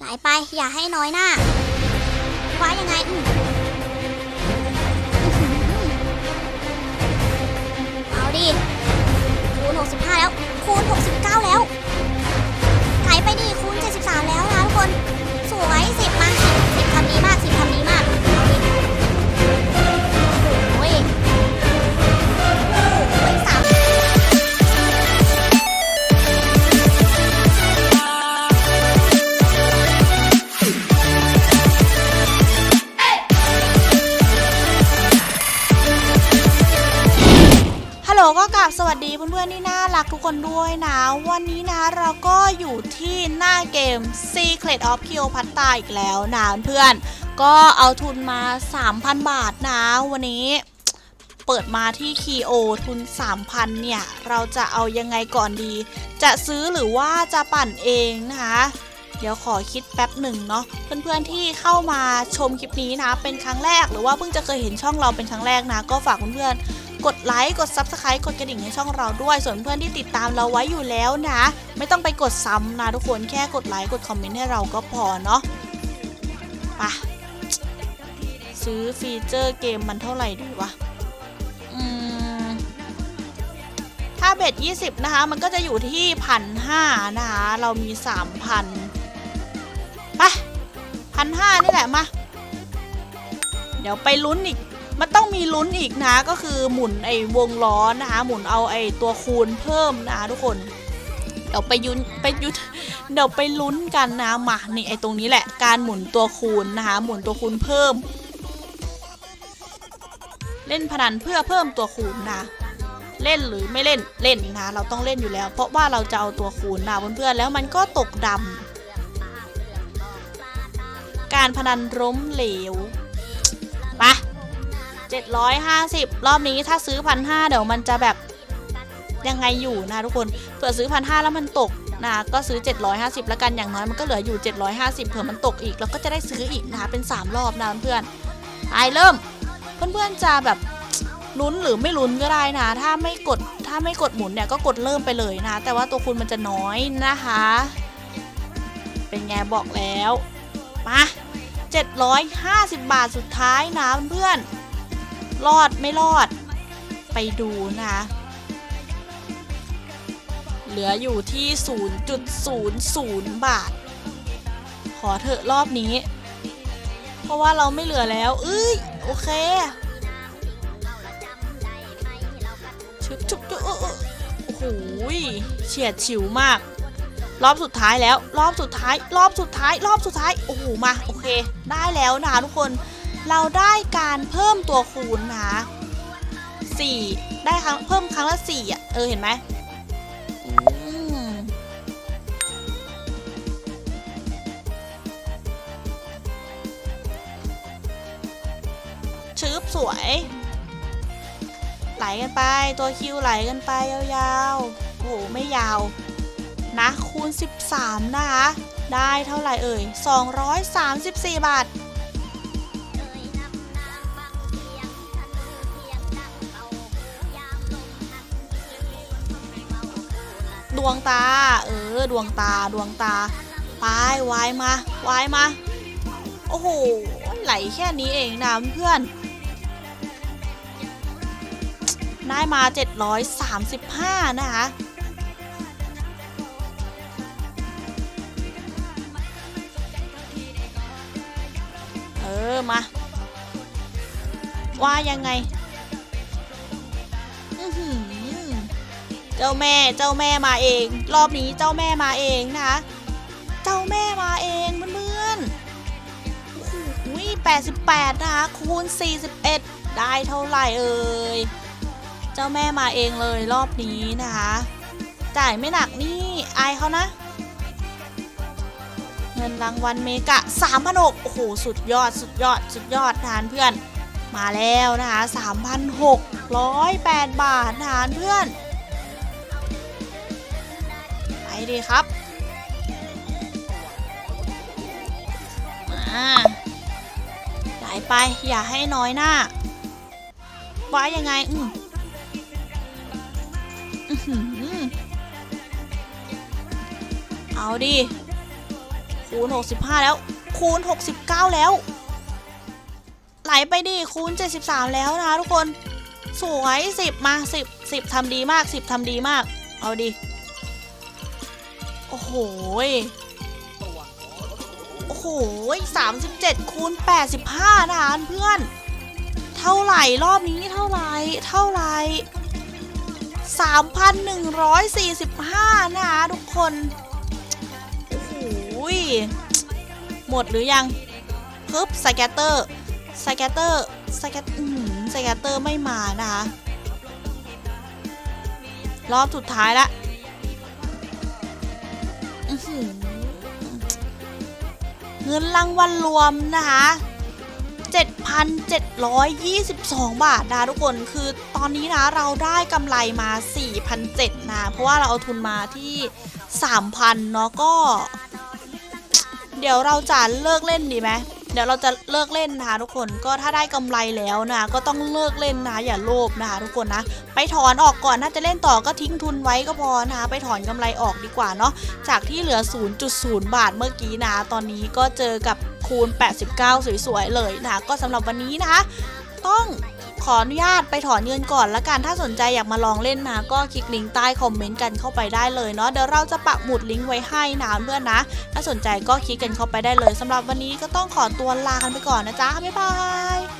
ไหลไปอย่าให้น้อยหน้าคว้ายังไงอืมเอาดิคูณ65 แล้วคูณ69 ก็กราบสวัสดีเพื่อนๆที่น่ารักทุกคนด้วยนะ วันนี้นะเราก็อยู่ที่หน้าเกม Secret of Cleopatra อีกแล้วนะเพื่อนก็เอาทุนมา 3,000 บาทนะวันนี้เปิดมาที่ Keo ทุน 3,000 เนี่ย เราจะเอายังไงก่อนดี จะซื้อหรือว่าจะปั่นเองนะคะ เดี๋ยวขอคิดแป๊บหนึ่งเนาะเพื่อนๆที่เข้ามาชมคลิปนี้นะ เป็นครั้งแรกหรือว่าเพิ่งจะเคยเห็นช่องเราเป็นครั้งแรกนะ ก็ฝากเพื่อนๆ กดไลค์กด Subscribe กดกระดิ่งให้ช่องเราด้วย ส่วนเพื่อนที่ติดตามเราไว้อยู่แล้วนะ ไม่ต้องไปกดซ้ำนะทุกคนแค่กดไลค์กดคอมเมนต์ให้เราก็พอเนาะไปะซื้อฟีเจอร์เกมมันเท่าไหร่ดีวะถ้าเบ็ด20 นะคะ มันก็จะอยู่ที่พันห้านะคะ เรามี 3,000ไปพันห้านี่แหละมา เดี๋ยวไปลุ้นอีก มันต้องมีลุ้นอีกนะ ก็คือหมุนไอ้วงล้อนะคะ หมุนเอาไอ้ตัวคูณเพิ่มนะคะทุกคนเดี๋ยวไปยุนไปยุนเดี๋ยวไปลุ้นกันนะมานี่ไอ้ตรงนี้แหละการหมุนตัวคูณนะคะ หมุนตัวคูณเพิ่ม เล่นพนันเพื่อเพิ่มตัวคูณนะเล่นหรือไม่เล่นเล่นนะ เราต้องเล่นอยู่แล้ว เพราะว่าเราจะเอาตัวคูณนะเพื่อนๆแล้วมันก็ตกดำการพนันล้มเหลว 750 รอบนี้ถ้าซื้อพันห้าเดี๋ยวมันจะแบบยังไงอยู่นะทุกคนเผื่อซื้อพันห้าแล้วมันตกนะก็ซื้อ 750แล้วกันอย่างน้อยมันก็เหลืออยู่ 750เผื่อมันตกอีกแล้วก็จะได้ซื้ออีกนะคะเป็น 3 รอบนะเพื่อนไปเริ่ม เพื่อนๆจะแบบลุ้นหรือไม่ลุ้นก็ได้นะ ถ้าไม่กดถ้าไม่กดหมุนเนี่ยก็กดเริ่มไปเลยนะ แต่ว่าตัวคุณมันจะน้อยนะคะ เป็นไงบอกแล้วมา750 บาทสุดท้ายนะเพื่อนๆ รอดไม่รอด ไปดูนะคะ เหลืออยู่ที่ 0.00 บาท ขอเถอะรอบนี้ เพราะว่าเราไม่เหลือแล้วเอ้ยโอเคชุบชุบชุบโอ้โหยเฉียดฉิวมาก รอบสุดท้ายแล้ว รอบสุดท้าย รอบสุดท้าย รอบสุดท้าย โอ้โห มา โอเค ได้แล้วนะทุกคน เราได้การเพิ่ม คูณนะคะสี่ได้ครั้งเพิ่มครั้งละสี่อะ เออ เห็นไหมอืมชืบสวย ไหลกันไปตัวคิวไหลกันไปยาวๆ โอ้โห ไม่ยาว นะคูณ 13 นะคะ ได้เท่าไหร่เอ่ย 234 บาท ดวงตา เออ ดวงตา ดวงตา ไปวายมาวายมา โอ้โห ไหลแค่นี้เองนะเพื่อน ได้มา 735 นะคะเออ มา ว่ายังไง เจ้าแม่เจ้าแม่มาเอง รอบนี้เจ้าแม่มาเองนะคะ เจ้าแม่มาเองเพื่อนๆโอ้โห88นะคะคูณ41ได้เท่าไหร่เอ่ยเจ้าแม่มาเองเลยรอบนี้นะคะ จ่ายไม่หนักนี่อายเขานะ เงินรางวัลเมกะ3 6 0 0โอ้โหสุดยอดสุดยอดสุดยอดทานเพื่อนมาแล้วนะคะ 3,608 บาททานเพื่อน ดีครับ มาไหลไป อย่าให้น้อยหน้าว่ายังไง อืมอื้อหือเอาดิคูณ 65 แล้ว คูณ 69 แล้ว ไหลไปดิคูณ 73 แล้วนะคะทุกคน สวย 10 มา 10 10ทำดีมาก 10ทำดีมาก เอาดิ โอ้โหโอ้โหย37คูณ85นะคะเพื่อน เท่าไหร่รอบนี้เท่าไหร่ เท่าไหร่3,145นะคะทุกคน โอ้โหหมดหรือยังปึ๊บสแกตเตอร์สแกตเตอร์สแกตอืมสแกตเตอร์ไม่มานะคะ รอบสุดท้ายละ เงินรางวัลรวมนะคะ 7,722 บาทนะทุกคนคือตอนนี้นะเราได้กำไรมา4,700นะเพราะว่าเราเอาทุนมาที่ 3,000เนาะก็ เดี๋ยวเราจะเลิกเล่นดีไหม ดี๋ยวเราจะเลิกเล่นนะคะทุกคนก็ถ้าได้กำไรแล้วนะก็ต้องเลิกเล่นนะอย่าโลภนะคะทุกคนนะ ไปถอนออกก่อนถ้าจะเล่นต่อก็ทิ้งทุนไว้ก็พอนะคะไปถอนกำไรออกดีกว่าเนาะจากที่เหลือ 0.0 บาทเมื่อกี้นะตอนนี้ก็เจอกับคูณ 89 สวยๆเลยนะคะก็สำหรับวันนี้นะคะต้อง ขออนุญาตไปถอนเงินก่อนละกันถ้าสนใจอยากมาลองเล่นนะก็คลิกลิงก์ใต้คอมเมนต์กันเข้าไปได้เลยเนาะเดี๋ยวเราจะปักหมุดลิงก์ไว้ให้นะเพื่อนนะ ถ้าสนใจก็คลิกกันเข้าไปได้เลยสำหรับวันนี้ก็ต้องขอตัวลากันไปก่อนนะจ๊ะบ๊ายบาย